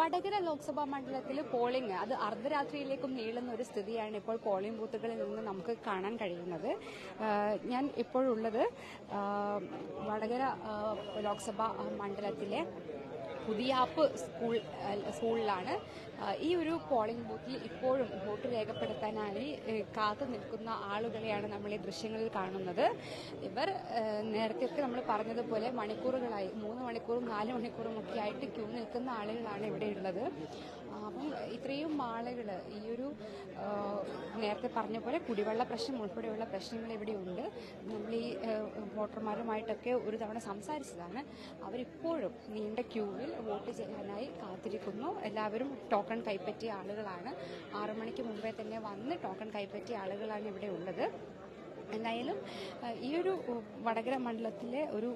വടകര ലോക്സഭാ മണ്ഡലത്തിൽ പോളിംഗ് അത് അർദ്ധരാത്രിയിലേക്കും നീളുന്ന ഒരു സ്ഥിതിയാണ് ഇപ്പോൾ പോളിംഗ് ബൂത്തുകളിൽ നിന്ന് നമുക്ക് കാണാൻ കഴിയുന്നത്. ഞാൻ ഇപ്പോഴുള്ളത് വടകര ലോക്സഭാ മണ്ഡലത്തിലെ പുതിയാപ്പ് സ്കൂൾ സ്കൂളിലാണ്. ഈ ഒരു പോളിംഗ് ബൂത്തിൽ ഇപ്പോഴും വോട്ട് രേഖപ്പെടുത്താനായി കാത്തു നിൽക്കുന്ന ആളുകളെയാണ് നമ്മൾ ഈ ദൃശ്യങ്ങളിൽ കാണുന്നത്. ഇവർ നേരത്തെ നമ്മൾ പറഞ്ഞതുപോലെ മണിക്കൂറുകളായി മൂന്ന് മണിക്കൂറും നാല് മണിക്കൂറും ഒക്കെ ആയിട്ട് ക്യൂ നിൽക്കുന്ന ആളുകളാണ് ഇവിടെ ഉള്ളത്. അപ്പം ഇത്രയും ആളുകൾ ഈ ഒരു നേരത്തെ പറഞ്ഞ പോലെ കുടിവെള്ള പ്രശ്നം ഉൾപ്പെടെയുള്ള പ്രശ്നങ്ങൾ ഇവിടെ ഉണ്ട്. നമ്മൾ ഈ വോട്ടർമാരുമായിട്ടൊക്കെ ഒരു തവണ സംസാരിച്ചതാണ്. അവരിപ്പോഴും നീണ്ട ക്യൂവിൽ വോട്ട് ചെയ്യാനായി കാത്തിരിക്കുന്നു. എല്ലാവരും ടോക്കൺ കൈപ്പറ്റിയ ആളുകളാണ്. ആറു മണിക്ക് മുമ്പേ തന്നെ വന്ന് ടോക്കൺ കൈപ്പറ്റിയ ആളുകളാണ് ഇവിടെ ഉള്ളത്. എന്തായാലും ഈ ഒരു വടകര മണ്ഡലത്തിലെ ഒരു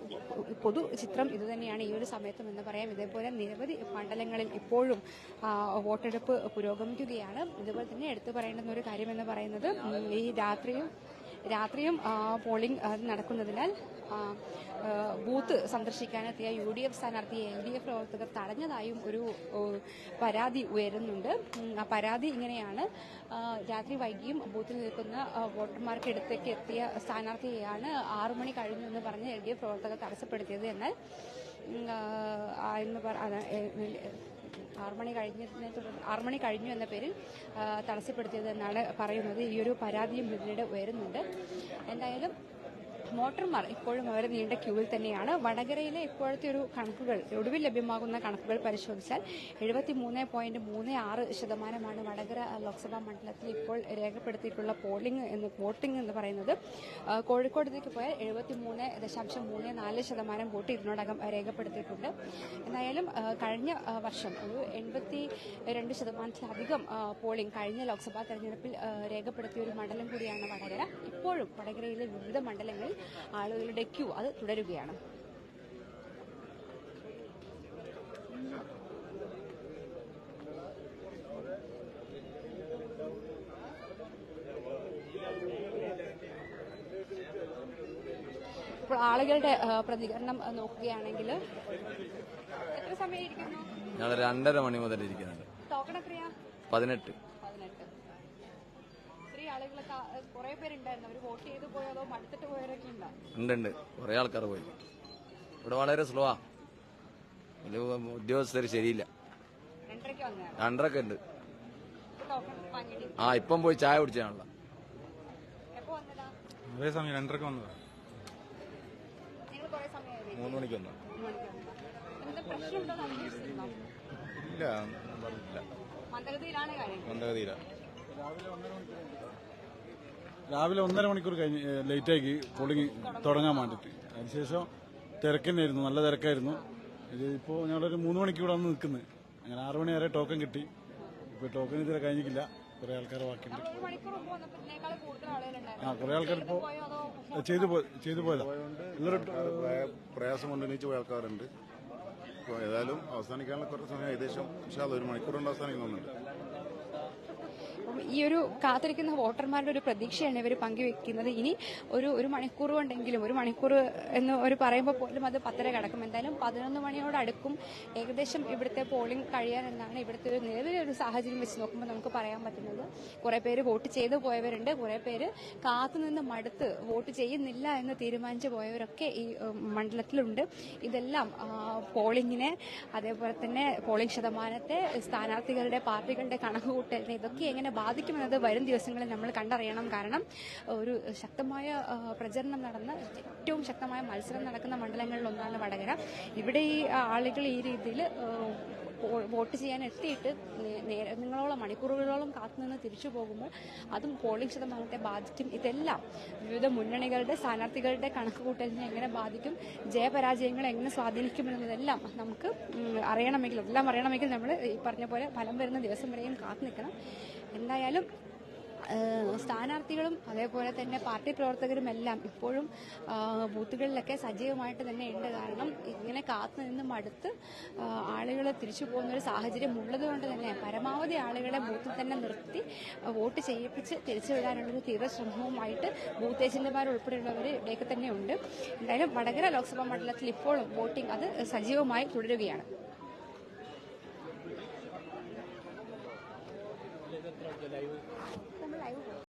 പൊതു ചിത്രം ഇതുതന്നെയാണ് ഈ ഒരു സമയത്തും എന്ന് പറയാം ഇതേപോലെ നിരവധി മണ്ഡലങ്ങളിൽ ഇപ്പോഴും വോട്ടെടുപ്പ് പുരോഗമിക്കുകയാണ്. ഇതുപോലെ തന്നെ എടുത്തു പറയേണ്ടുന്ന ഒരു കാര്യം എന്ന് പറയുന്നത് ഈ രാത്രിയും രാത്രിയും പോളിംഗ് നടക്കുന്നതിനാൽ ബൂത്ത് സന്ദർശിക്കാനെത്തിയ യു ഡി എഫ് സ്ഥാനാർത്ഥിയെ എൽ ഡി എഫ് പ്രവർത്തകർ തടഞ്ഞതായും ഒരു പരാതി ഉയരുന്നുണ്ട്. ആ പരാതി ഇങ്ങനെയാണ്. രാത്രി വൈകിയും ബൂത്തിൽ നിൽക്കുന്ന ആ, വോട്ടർമാർക്ക് അടുത്തേക്ക് എത്തിയ സ്ഥാനാർത്ഥിയെയാണ് ആറു മണി കഴിഞ്ഞു എന്ന് പറഞ്ഞ് എൽ ഡി എഫ് പ്രവർത്തകർ തടസ്സപ്പെടുത്തിയത്. എന്നാൽ എന്ന് പറ അതാ- എ- എ- ആറു മണി കഴിഞ്ഞതിനെ തുടർന്ന് ആറുമണി കഴിഞ്ഞു എന്ന പേരിൽ തടസ്സപ്പെടുത്തിയതെന്നാണ് പറയുന്നത്. ഈ ഒരു പരാതിയും പിന്നീട് ഉയരുന്നുണ്ട്. എന്തായാലും വോട്ടർമാർ ഇപ്പോഴും അവരുടെ നീണ്ട ക്യൂവിൽ തന്നെയാണ്. വടകരയിലെ ഇപ്പോഴത്തെ ഒരു കണക്കുകൾ ഒടുവിൽ ലഭ്യമാകുന്ന കണക്കുകൾ പരിശോധിച്ചാൽ എഴുപത്തി മൂന്ന് പോയിന്റ് മൂന്ന് ആറ് ശതമാനമാണ് വടകര ലോക്സഭാ മണ്ഡലത്തിൽ ഇപ്പോൾ രേഖപ്പെടുത്തിയിട്ടുള്ള പോളിംഗ് എന്ന് വോട്ടിംഗ് എന്ന് പറയുന്നത്. കോഴിക്കോടത്തേക്ക് പോയാൽ എഴുപത്തി ദശാംശം മൂന്ന് നാല് ശതമാനം വോട്ട് ഇതിനോടകം രേഖപ്പെടുത്തിയിട്ടുണ്ട്. എന്തായാലും കഴിഞ്ഞ വർഷം ഒരു എൺപത്തി രണ്ട് ശതമാനത്തിലധികം പോളിംഗ് കഴിഞ്ഞ ലോക്സഭാ തെരഞ്ഞെടുപ്പിൽ രേഖപ്പെടുത്തിയ ഒരു മണ്ഡലം കൂടിയാണ് വടകര. ഇപ്പോഴും വടകരയിലെ വിവിധ മണ്ഡലങ്ങളിൽ ആളുകളുടെ ക്യൂ അത് തുടരുകയാണ്. ഇപ്പോൾ ആളുകളുടെ പ്രതികരണം നോക്കുകയാണെങ്കിൽ എത്ര സമയം ഇരിക്കുന്നു ഞങ്ങൾ രണ്ടര മണി മുതൽ ഇരിക്കുന്നുണ്ട്. ടോക്കൺ എത്രയാ പതിനെട്ട്. പതിനെട്ട്. ആളുകളൊക്കെ കുറെ പേരുണ്ടായിരുന്നു. അവർ വോട്ട് ചെയ്ത് മടുത്തിട്ട് പോയവരൊക്കെ കുറെ ആൾക്കാർ പോയി. ഇവിടെ വളരെ സ്ലോ ആ. ഉദ്യോഗസ്ഥർ ശരിയില്ല. രണ്ടരൊക്കെ ഉണ്ട്. ആ ഇപ്പം പോയി ചായ കുടിച്ചാണല്ലോ അതേ സമയം രണ്ടരക്ക് വന്നതാ. മൂന്ന് മണിക്ക് വന്നു. മൂന്ന് മണിക്ക് എന്താ പ്രശ്നമുണ്ടോ? എന്ന് ഇല്ല മന്ദഗതിയിലാണ് രാവിലെ ഒന്നര മണിക്കൂർ കഴിഞ്ഞ് ലേറ്റാക്കി പോളിംഗ് തുടങ്ങാൻ വേണ്ടിയിട്ട് അതിനുശേഷം തിരക്കന്നെയായിരുന്നു നല്ല തിരക്കായിരുന്നു. ഇത് ഇപ്പോൾ ഞങ്ങളൊരു മൂന്ന് മണിക്ക് ഇവിടെ വന്ന് നിൽക്കുന്നത് അങ്ങനെ ആറു മണി വരെ ടോക്കൺ കിട്ടി. ഇപ്പോൾ ടോക്കൺ ഇതുവരെ കഴിഞ്ഞിട്ടില്ല. കുറേ ആൾക്കാർ ബാക്കിയുണ്ട്. ആ കുറേ ആൾക്കാർ ഇപ്പോൾ ചെയ്തു പോയി ചെയ്തു പോയതാ. എല്ലാവരും പ്രയാസം കൊണ്ട് എണീച്ച് പോയ ആൾക്കാരുണ്ട്. ഇപ്പോൾ ഏതായാലും അവസാനിക്കാനുള്ള കുറച്ച് സമയം ഏകദേശം പക്ഷേ അത് ഒരു മണിക്കൂർ കൊണ്ട് അവസാനിക്കുന്നുണ്ട്. അപ്പം ഈ ഒരു കാത്തിരിക്കുന്ന വോട്ടർമാരുടെ ഒരു പ്രതീക്ഷയാണ് ഇവർ പങ്കുവെക്കുന്നത്. ഇനി ഒരു ഒരു മണിക്കൂർ കൊണ്ടെങ്കിലും ഒരു മണിക്കൂർ എന്ന് ഒരു പറയുമ്പോൾ പോലും അത് പത്തര കടക്കും. എന്തായാലും പതിനൊന്ന് മണിയോട് അടുക്കും. ഏകദേശം ഇവിടുത്തെ പോളിംഗ് കഴിയാൻ എന്നാണ് ഇവിടുത്തെ ഒരു നിലവിലെ ഒരു സാഹചര്യം വെച്ച് നോക്കുമ്പോൾ നമുക്ക് പറയാൻ പറ്റുന്നത്. കുറെ പേര് വോട്ട് ചെയ്തു പോയവരുണ്ട്. കുറെ പേര് കാത്തുനിന്ന് മടുത്ത് വോട്ട് ചെയ്യുന്നില്ല എന്ന് തീരുമാനിച്ചു പോയവരൊക്കെ ഈ മണ്ഡലത്തിലുണ്ട്. ഇതെല്ലാം പോളിംഗിനെ അതേപോലെ തന്നെ പോളിംഗ് ശതമാനത്തെ സ്ഥാനാർത്ഥികളുടെ പാർട്ടികളുടെ കണക്കുകൂട്ടലിനെ ഇതൊക്കെ എങ്ങനെ ബാധിക്കുമെന്നത് വരും ദിവസങ്ങളിൽ നമ്മൾ കണ്ടറിയണം. കാരണം ഒരു ശക്തമായ പ്രചരണം നടന്ന ഏറ്റവും ശക്തമായ മത്സരം നടക്കുന്ന മണ്ഡലങ്ങളിൽ ഒന്നാണ് വടകര. ഇവിടെ ഈ ആളുകൾ ഈ രീതിയിൽ വോട്ട് ചെയ്യാൻ എത്തിയിട്ട് നിങ്ങളോളം മണിക്കൂറുകളോളം കാത്തുനിന്ന് തിരിച്ചു പോകുമ്പോൾ അതും പോളിംഗ് ശതമാനത്തെ ബാധിക്കും. ഇതെല്ലാം വിവിധ മുന്നണികളുടെ സ്ഥാനാർത്ഥികളുടെ കണക്കുകൂട്ടലിനെ എങ്ങനെ ബാധിക്കും ജയപരാജയങ്ങളെ എങ്ങനെ സ്വാധീനിക്കും എന്നതെല്ലാം നമുക്ക് അറിയണമെങ്കിൽ എല്ലാം അറിയണമെങ്കിൽ നമ്മൾ ഈ പറഞ്ഞ പോലെ ഫലം വരുന്ന ദിവസം വരെയും കാത്തു നിൽക്കണം. എന്തായാലും സ്ഥാനാർത്ഥികളും അതേപോലെ തന്നെ പാർട്ടി പ്രവർത്തകരും എല്ലാം ഇപ്പോഴും ബൂത്തുകളിലൊക്കെ സജീവമായിട്ട് തന്നെ ഉണ്ട്. കാരണം ഇങ്ങനെ കാത്തു നിന്ന് മടുത്ത് ആളുകൾ തിരിച്ചു പോകുന്ന ഒരു സാഹചര്യം ഉള്ളതുകൊണ്ട് തന്നെ പരമാവധി ആളുകളെ ബൂത്തിൽ തന്നെ നിർത്തി വോട്ട് ചെയ്യിപ്പിച്ച് തിരിച്ചു വിടാനുള്ളൊരു തീവ്ര ശ്രമവുമായിട്ട് ബൂത്ത് ഏജന്റുമാർ ഉൾപ്പെടെയുള്ളവർ ഇവിടെയൊക്കെ തന്നെ ഉണ്ട് എന്തായാലും വടകര ലോക്സഭാ മണ്ഡലത്തിൽ ഇപ്പോഴും വോട്ടിംഗ് അത് സജീവമായി തുടരുകയാണ്. നമ്മൾ ലൈവ്